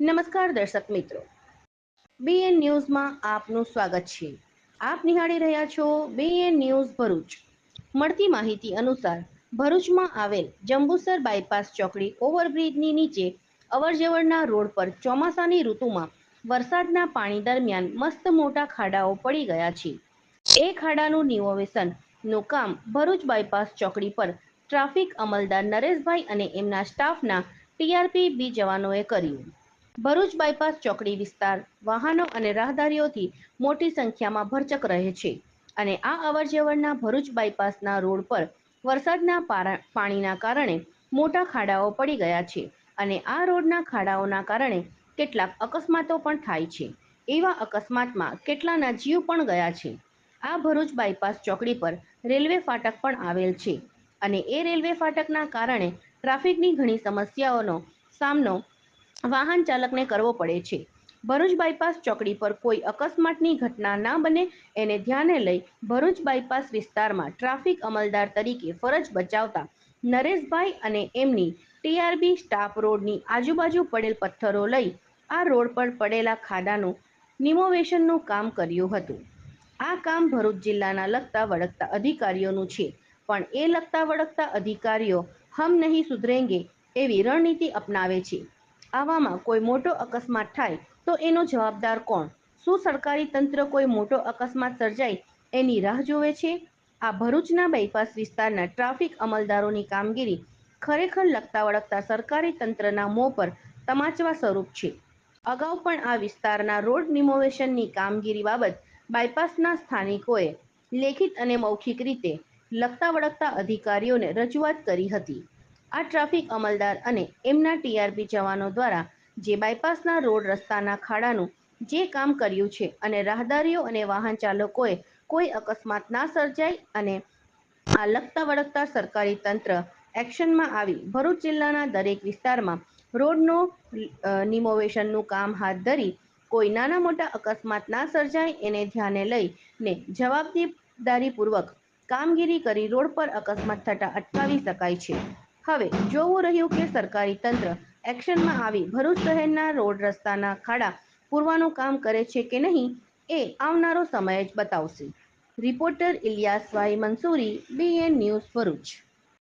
નમસ્કાર દર્શક મિત્રો. બીએન ન્યૂઝમાં આપનું સ્વાગત છે. આપ નિહાળી રહ્યા છો બીએન ન્યૂઝ ભરૂચ. મળતી માહિતી અનુસાર ભરૂચમાં આવેલ જંબુસર બાયપાસ ચોકડી ઓવરબ્રિજની નીચે અવરજવરના રોડ પર ચોમાસાની ઋતુમાં વરસાદના પાણી દરમિયાન મસ્ત મોટા ખાડાઓ પડી ગયા છે. એ ખાડાનું નિવોવેશનનું કામ ભરૂચ બાયપાસ ચોકડી પર ટ્રાફિક અમલદાર નરેશભાઈ અને એમના સ્ટાફના ટીઆરપી બી જવાનોએ કર્યું. ભરૂચ બાયપાસ ચોકડી વિસ્તાર વાહનો અને રાહદારીઓથી મોટી સંખ્યામાં ભરચક રહે છે. અને આ અવરજવરના ભરૂચ બાયપાસના રોડ પર વરસાદના પાણીના કારણે મોટા ખાડાઓ પડી ગયા છે અને આ રોડના ખાડાઓના કારણે કેટલાક અકસ્માતો પણ થાય છે. એવા અકસ્માતમાં કેટલાના જીવ પણ ગયા છે. આ ભરૂચ બાયપાસ ચોકડી પર રેલવે ફાટક પણ આવેલ છે અને એ રેલવે ફાટકના કારણે ટ્રાફિકની ઘણી સમસ્યાઓનો સામનો વાહન ચાલકને કરવો પડે છે. ભરૂચ બાયપાસ ચોકડી પર કોઈ અકસ્માતની ઘટના ના બને એને ધ્યાને લઈ ભરૂચ બાયપાસ વિસ્તારમાં ટ્રાફિક અમલદાર તરીકે ફરજ બજાવતા નરેશભાઈ અને એમની ટીઆરબી સ્ટાફ રોડની આજુબાજુ પડેલ પથ્થરો લઈ આ રોડ પર પડેલા ખાડાનું નિમોવેશનનું કામ કર્યું હતું. આ કામ ભરૂચ જિલ્લાના લગતા વળગતા અધિકારીઓનું છે. પણ એ લગતા વળગતા અધિકારીઓ હમ નહીં સુધરેંગે એવી રણનીતિ અપનાવે છે. આવામાં કોઈ મોટો અકસ્માત થાય, તો એનો જવાબદાર કોણ? શું સરકારી તંત્ર કોઈ મોટો અકસ્માત સર્જાય એની રાહ જોવે છે? આ ભરૂચના બાયપાસ વિસ્તારના ટ્રાફિક અમલદારોની કામગીરી ખરેખર લગતા વળગતા સરકારી તંત્રના મોં પર તમાચવા સ્વરૂપ છે. અગાઉ પણ આ વિસ્તારના રોડ રિમોવેશનની કામગીરી બાબત બાયપાસના સ્થાનિકોએ લેખિત અને મૌખિક રીતે લગતા વળગતા અધિકારીઓને રજૂઆત કરી હતી. આ ટ્રાફિક અમલદાર અને એમના ટીઆરપી જવાનો દ્વારા જે બાયપાસના રોડ રસ્તાના ખાડાનું જે કામ કર્યું છે અને રાહદારીઓ અને વાહન ચાલકોએ કોઈ અકસ્માત ના સર્જાય અને આ લગતા વળગતા સરકારી તંત્ર એક્શનમાં આવી. ભરૂચ જિલ્લાના દરેક વિસ્તારમાં રોડનો નિમોવેશનનું કામ હાથ ધરી કોઈ નાના મોટા અકસ્માત ના સર્જાય એને ધ્યાને લઈને જવાબદારીપૂર્વક કામગીરી કરી રોડ પર અકસ્માત થતા અટકાવી શકાય છે. હવે જોવું રહ્યું કે સરકારી તંત્ર એક્શનમાં આવી ભરૂચ શહેરના રોડ રસ્તાના ખાડા પૂરવાનું કામ કરે છે કે નહીં એ આવનારો સમય જ બતાવશે. Reporter Ilyas Ilyasbhai Mansuri BN news Bharuch.